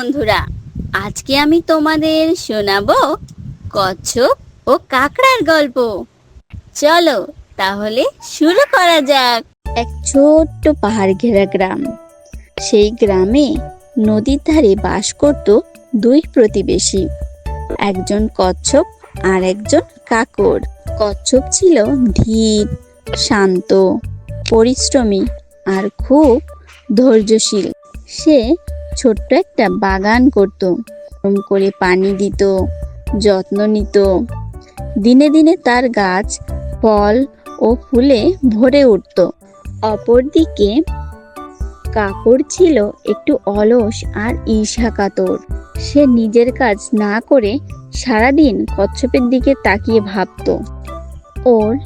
বন্ধুরা, আজকে আমি তোমাদের শোনাবো কচ্ছপ ও কাকড়ার গল্প। চলো তাহলে শুরু করা যাক। এক ছোট্ট পাহাড় ঘেরা গ্রাম। সেই গ্রামে নদীর ধারে বাস করত দুই প্রতিবেশী, একজন কচ্ছপ আর একজন কাকড়। কচ্ছপ ছিল ধীর, শান্ত, পরিশ্রমী আর খুব ধৈর্যশীল। সে ছোট্ট একটা বাগান করত। করে পানি দিত, যত্ন নিত। দিনে দিনে তার গাছ, ফল ও ফুলে ভরে উঠত। অপরদিকে কাপড় ছিল একটু অলস আর ঈর্ষাকাতর। সে নিজের কাজ না করে সারাদিন কচ্ছপের দিকে তাকিয়ে ভাবত। ওর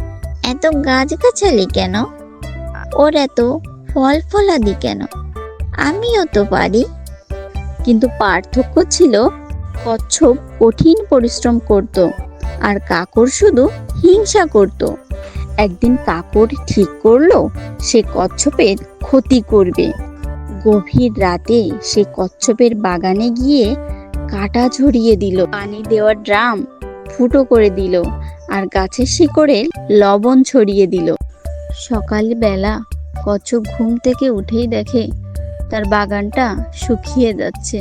এত গাছগাছালি কেন? ওর এত ফল ফলাদি কেন? আমিও তো পারি। কিন্তু পার্থক্য ছিল, কচ্ছপ কঠিন পরিশ্রম করত আর কাকড় শুধু হিংসা করত। একদিন কাকড় ঠিক করল, সে কচ্ছপের ক্ষতি করবে। গভীর রাতে সে কচ্ছপের বাগানে গিয়ে কাটা ঝরিয়ে দিল, পানি দেওয়ার ড্রাম ফুটো করে দিল আর গাছের শিকড়ে লবণ ছড়িয়ে দিল। সকালবেলা কচ্ছপ ঘুম থেকে উঠেই দেখে তার বাগানটা শুকিয়ে যাচ্ছে।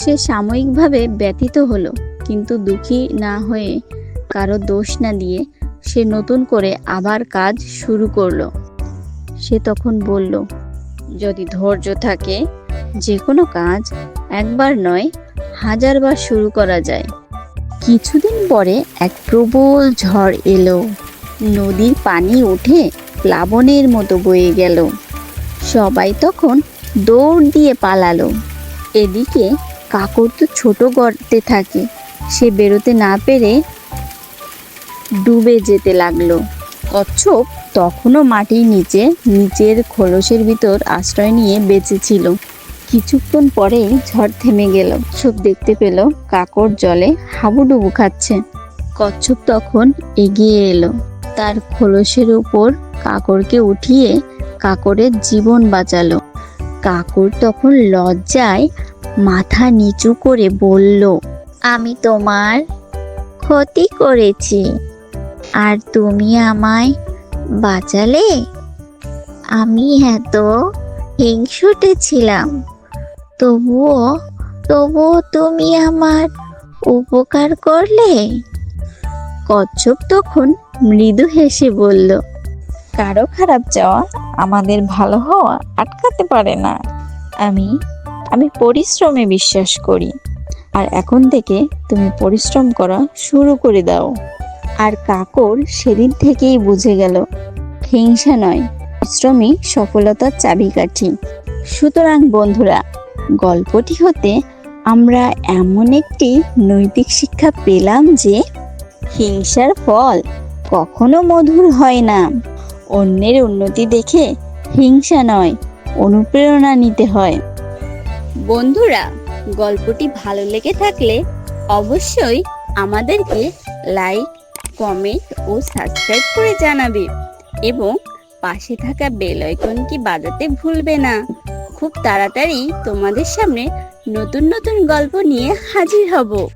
সে সাময়িকভাবে ব্যতীত হলো, কিন্তু দুঃখী না হয়ে কারও দোষ না দিয়ে সে নতুন করে আবার কাজ শুরু করল। সে তখন বলল, যদি ধৈর্য থাকে যে কোনো কাজ একবার নয়, হাজারবার শুরু করা যায়। কিছুদিন পরে এক প্রবল ঝড় এলো। নদীর পানি উঠে প্লাবনের মতো বয়ে গেল। সবাই তখন দৌড় দিয়ে পালালো। এদিকে কাকর তো ছোট গর্তে থাকে, সে বেরোতে না পেরে ডুবে যেতে লাগল। কচ্ছপ তখনও মাটির নিচে নিচের খোলসের ভিতর আশ্রয় নিয়ে বেঁচেছিল কিছুক্ষণ পরেই ঝড় থেমে গেল। সব দেখতে পেল কাকর জলে হাবুডুবু খাচ্ছে। কচ্ছপ তখন এগিয়ে এলো। তার খোলসের উপর কাকরকে উঠিয়ে কাকরের জীবন বাঁচালো। কাকর তখন লজ্জায় মাথা নিচু করে বলল, আমি তোমার ক্ষতি করেছি। আর তুমি আমায় বাঁচালে? আমি এত হিংসুটে ছিলাম। তবুও তবুও তুমি আমার উপকার করলে? কচ্ছপ তখন মৃদু হেসে বলল, কারও খারাপ চাওয়া আমাদের ভালো হওয়া আটকাতে পারে না। আমি আমি পরিশ্রমে বিশ্বাস করি। আর এখন থেকে তুমি পরিশ্রম করা শুরু করে দাও। আর কাকর সেদিন থেকেই বুঝে গেল, হিংসা নয়, পরিশ্রমই সফলতার চাবিকাঠি। সুতরাং বন্ধুরা, গল্পটি হতে আমরা এমন একটি নৈতিক শিক্ষা পেলাম যে, হিংসার ফল কখনো মধুর হয় না। অন্যের উন্নতি দেখে হিংসা নয়, অনুপ্রেরণা নিতে হয়। বন্ধুরা, গল্পটি ভালো লেগে থাকলে অবশ্যই আমাদেরকে লাইক, কমেন্ট ও সাবস্ক্রাইব করে জানাবে এবং পাশে থাকা বেল আইকনটি বাজাতে ভুলবে না। খুব তাড়াতাড়ি তোমাদের সামনে নতুন নতুন গল্প নিয়ে হাজির হব।